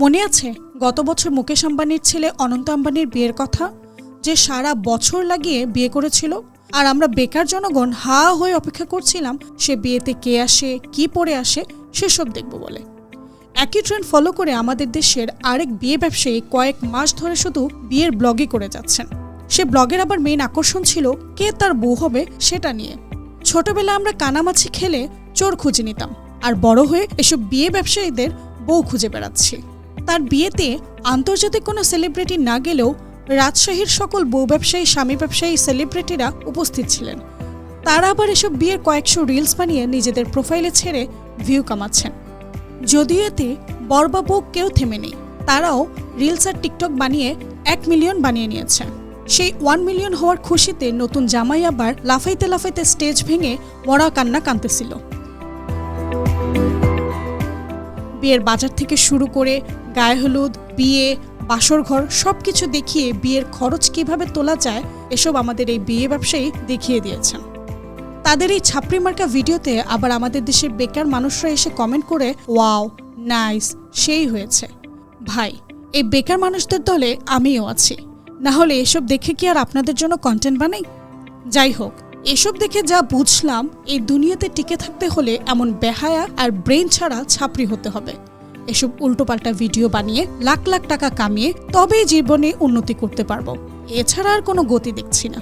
মনে আছে গত বছর মুকেশ আম্বানির ছেলে অনন্ত আম্বানির বিয়ের কথা? যে সারা বছর লাগিয়ে বিয়ে করেছিল? আর আমরা বেকার জনগণ হা হয়ে অপেক্ষা করছিলাম, সে বিয়েতে কে আসে, কি পরে আসে, সেসব দেখব বলে। একই ট্রেন্ড ফলো করে আমাদের দেশের আরেক বিয়ে ব্যবসায়ী কয়েক মাস ধরে শুধু বিয়ের ব্লগই করে যাচ্ছেন। সে ব্লগের আবার মেইন আকর্ষণ ছিল কে তার বউ হবে সেটা নিয়ে। ছোটবেলা আমরা কানামাছি খেলে চোর খুঁজে নিতাম, আর বড় হয়ে এসব বিয়ে ব্যবসায়ীদের বউ খুঁজে বেড়াচ্ছি। তার বিয়েতে আন্তর্জাতিক কোনো সেলিব্রিটি না গেলেও রাজশাহীর সকল বউ ব্যবসায়ী, স্বামী ব্যবসায়ী, সেলিব্রিটিরা উপস্থিত ছিলেন। তারা আবার এসব বিয়ের কয়েকশো রিলস বানিয়ে নিজেদের প্রোফাইলে ছেড়ে ভিউ কামাচ্ছেন। যদিও এতে বর বউ কেউ থেমে নেই, তারাও রিলস আর টিকটক বানিয়ে এক মিলিয়ন বানিয়ে নিয়েছে সেই ওয়ান মিলিয়ন হওয়ার খুশিতে নতুন জামাই আবার লাফাইতে লাফাইতে স্টেজ ভেঙে মরা কান্না কাঁদতেছিল। বিয়ের বাজার থেকে শুরু করে গায়ে হলুদ, বিয়ে, বাসর ঘর সব কিছু দেখিয়ে বিয়ের খরচ কীভাবে তোলা যায়, এসব আমাদের এই বিয়ে ব্যবসায়ী দেখিয়ে দিয়েছেন। তাদের এই ছাপড়ি মার্কা ভিডিওতে আবার আমাদের দেশের বেকার মানুষরা এসে কমেন্ট করে, ওয়াও, নাইস, সেই হয়েছে। ভাই, এই বেকার মানুষদের দলে আমিও আছি। না হলে এসব দেখে কি আর আপনাদের জন্য কন্টেন্ট বানাই? যাই হোক এসব দেখে যা বুঝলাম, এই দুনিয়াতে টিকে থাকতে হলে এমন বেহায়া আর ব্রেন ছাড়া ছাপড়ি হতে হবে। এসব উল্টোপাল্টা ভিডিও বানিয়ে লাখ লাখ টাকা কামিয়ে তবেই জীবনে উন্নতি করতে পারব। এছাড়া আর কোনো গতি দেখছি না।